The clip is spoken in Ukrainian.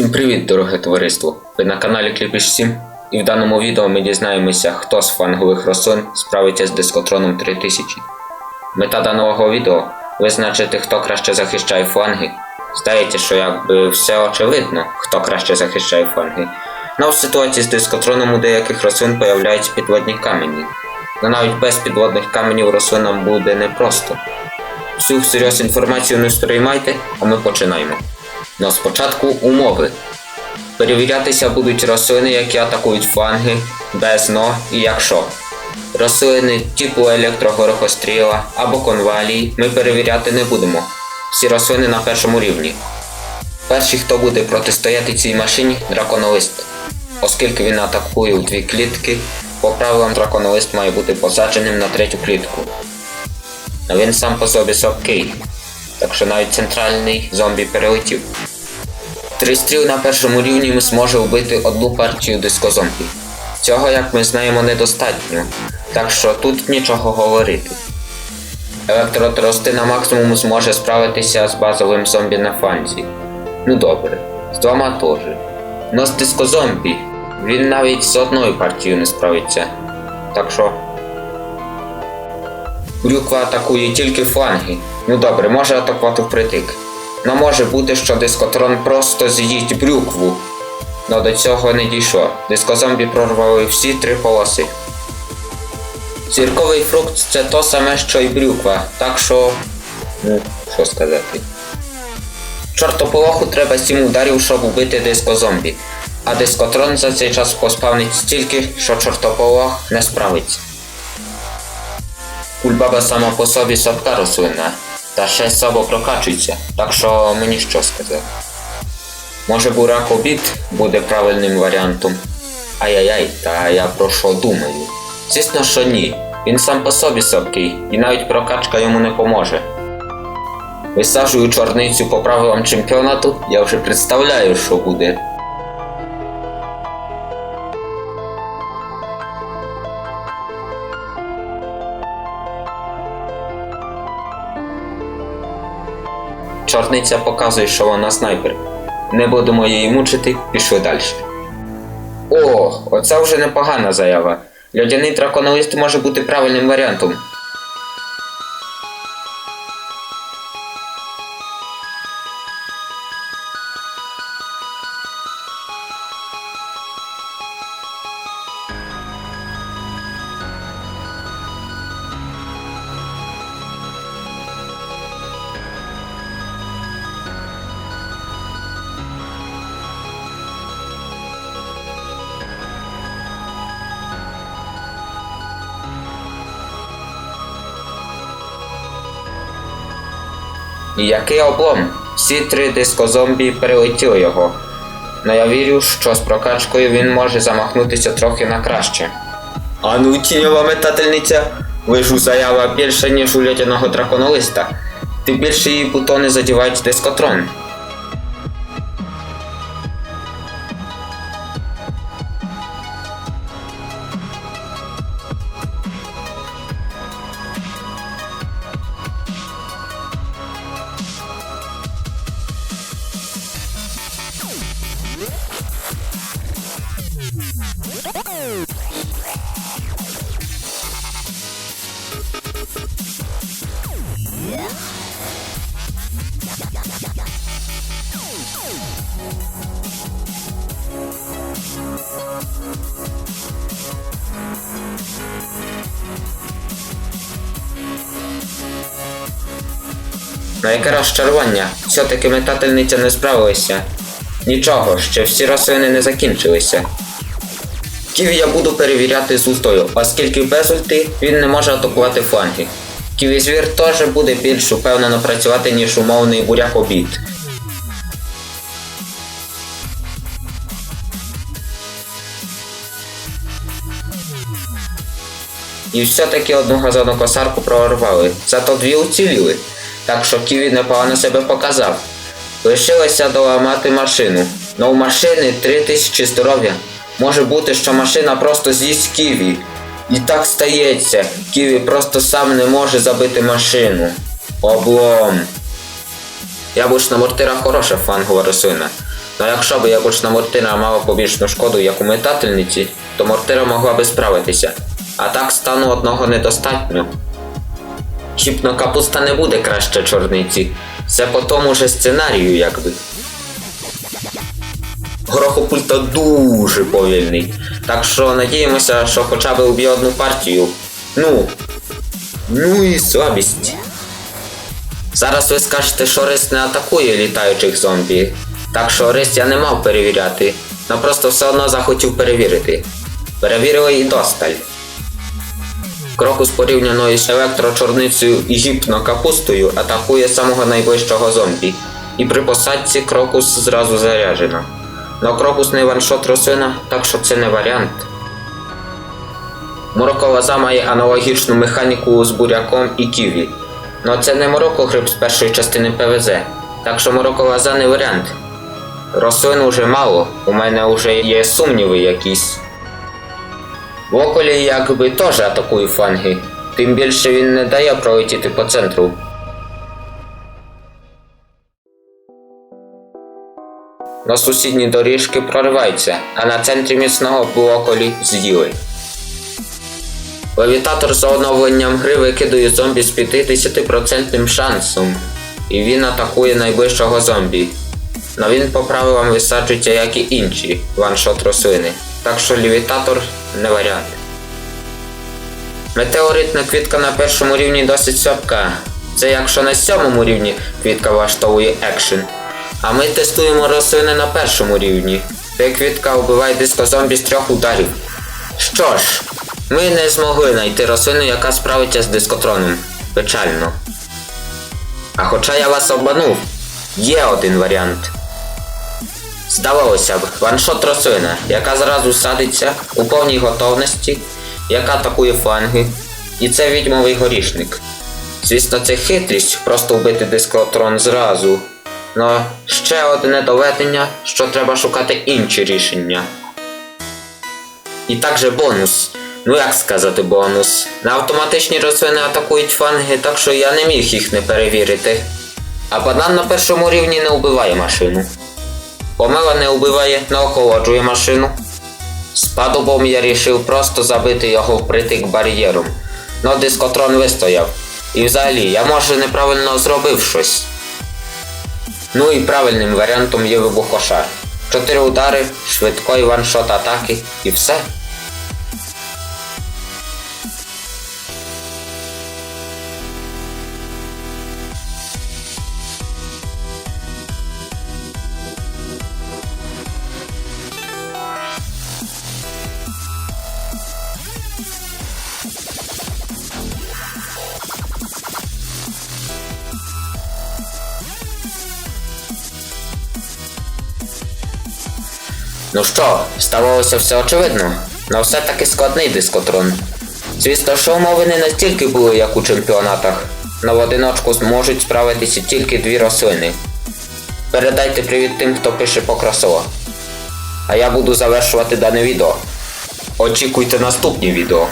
Всім привіт, дороге товариство! Ви на каналі Кліпіш 7 і в даному відео ми дізнаємося, хто з фангових рослин справиться з дискотроном 3000. Мета даного відео визначити, хто краще захищає фланги. Здається, що якби все очевидно, хто краще захищає фланги. Но в ситуації з дискотроном у деяких рослин появляються підводні камені. Но навіть без підводних каменів рослинам буде непросто. Всю всерйоз інформацію не сприймайте, а ми починаємо. Но спочатку умови. Перевірятися будуть рослини, які атакують фланги, без но і якщо. Рослини типу електрогорохостріла або конвалії ми перевіряти не будемо. Всі рослини на першому рівні. Перший, хто буде протистояти цій машині, драконолист. Оскільки він атакує у дві клітки, по правилам драконолист має бути посадженим на третю клітку. А він сам по собі слабкий, так що навіть центральний зомбі перелетів. Три стріл на першому рівні зможе вбити одну партію дискозомбі. Цього, як ми знаємо, недостатньо, так що тут нічого говорити. Електротрости на максимум зможе справитися з базовим зомбі на фанзі. Ну добре, з двома теж. Но з дискозомбі він навіть з одною партією не справиться. Так що. Брюква атакує тільки фланги. Ну добре, може атакувати впритик. Но може бути, що дискотрон просто з'їсть брюкву. Но до цього не дійшло. Дискозомбі прорвали всі три полоси. Зірковий фрукт це то саме, що й брюква, так що. Ну, що сказати. Чортополоху треба сім ударів, щоб убити дискозомбі. А дискотрон за цей час поспавнить стільки, що чортополох не справиться. Кульбаба сама по собі слабка рослина, та ще слабо прокачується, так що мені що сказати. Може бурак обід буде правильним варіантом. Ай-яй-яй, та я про що думаю? Звісно, що ні. Він сам по собі слабкий, і навіть прокачка йому не поможе. Висаджую чорницю по правилам чемпіонату, я вже представляю, що буде. Чорниця показує, що вона снайпер. Не будемо її мучити, пішли далі. О, оце вже непогана заява. Льодяний драконолист може бути правильним варіантом. Який облом? Всі три дискозомбі перелетіли його. Но я вірю, що з прокачкою він може замахнутися трохи на краще. А ну тіньова метательниця, вижу заява більше, ніж у льодяного драконолиста. Ти більше її бутони задівають дискотрон. На яке розчарування, все-таки метательниця не справилася. Нічого, ще всі рослини не закінчилися. Ківі я буду перевіряти з ультою, оскільки без ульти він не може атакувати фланги. Ківі звір теж буде більш упевнено працювати, ніж умовний буряк обід. І все-таки одну газонну косарку прорвали, зато дві уціліли. Так що Ківі непогано себе показав. Лишилося доламати машину. Но у машини 3000 здоров'я. Може бути, що машина просто з'їсть Ківі. І так стається. Ківі просто сам не може забити машину. Облом. Яблучна мортира хороша фангова рослина. Ну якщо б яблучна мортира мала побічну шкоду, як у метательниці, то мортира могла би справитися. А так стану одного недостатньо. Хіпно капуста не буде краще чорниці. Це по тому же сценарію, якби. Горохопульта дуже повільний. Так що надіємося, що хоча б уб'є одну партію. Ну. Ну і слабість. Зараз ви скажете, що рис не атакує літаючих зомбі. Так що рис я не мав перевіряти. Но просто все одно захотів перевірити. Перевірили і досталь. Крокус порівняно із електрочорницею і гіпнокапустою атакує самого найближчого зомбі. І при посадці крокус зразу заряджено. Но крокус не ваншот рослина, так що це не варіант. Мороколоза має аналогічну механіку з буряком і ківі. Но це не морокогриб з першої частини ПВЗ, так що мороколоза не варіант. Рослин уже мало, у мене вже є сумніви якісь. Воколі якби теж атакує фанги, тим більше він не дає пролетіти по центру. На сусідні доріжки прориваються, а на центрі міцного блоколі з'їли. Левітатор за оновленням гри викидає зомбі з 50% шансом, і він атакує найближчого зомбі. Но він по правилам висаджується, як і інші ваншот рослини, так що левітатор не варіант. Метеоритна квітка на першому рівні досить слабка. Це якщо на сьомому рівні квітка влаштовує екшен. А ми тестуємо рослини на першому рівні, де квітка вбиває дискозомбі з трьох ударів. Що ж, ми не змогли знайти рослину, яка справиться з дискотроном. Печально. А хоча я вас обманув, є один варіант. Здавалося б, ваншот рослина, яка зразу садиться у повній готовності, яка атакує фланги, і це відьмовий горішник. Звісно, це хитрість просто вбити дискотрон зразу. Но ще одне доведення, що треба шукати інші рішення. І також бонус. Ну як сказати бонус? На автоматичні рослини атакують фанги, так що я не міг їх не перевірити. А банан на першому рівні не вбиває машину. Помела не вбиває, не охолоджує машину. З падубом я рішив просто забити його впритик бар'єром. Но дискотрон вистояв. І взагалі, я може неправильно зробив щось. Ну і правильним варіантом є вибухошар. Чотири удари, швидкої ваншот атаки і все. Ну що, ставалося все очевидно, На все таки складний дискотрон. Звісно, що умови не настільки були, як у чемпіонатах, но в одиночку зможуть справитися тільки дві рослини. Передайте привіт тим, хто пише покрасово. А я буду завершувати дане відео. Очікуйте наступні відео.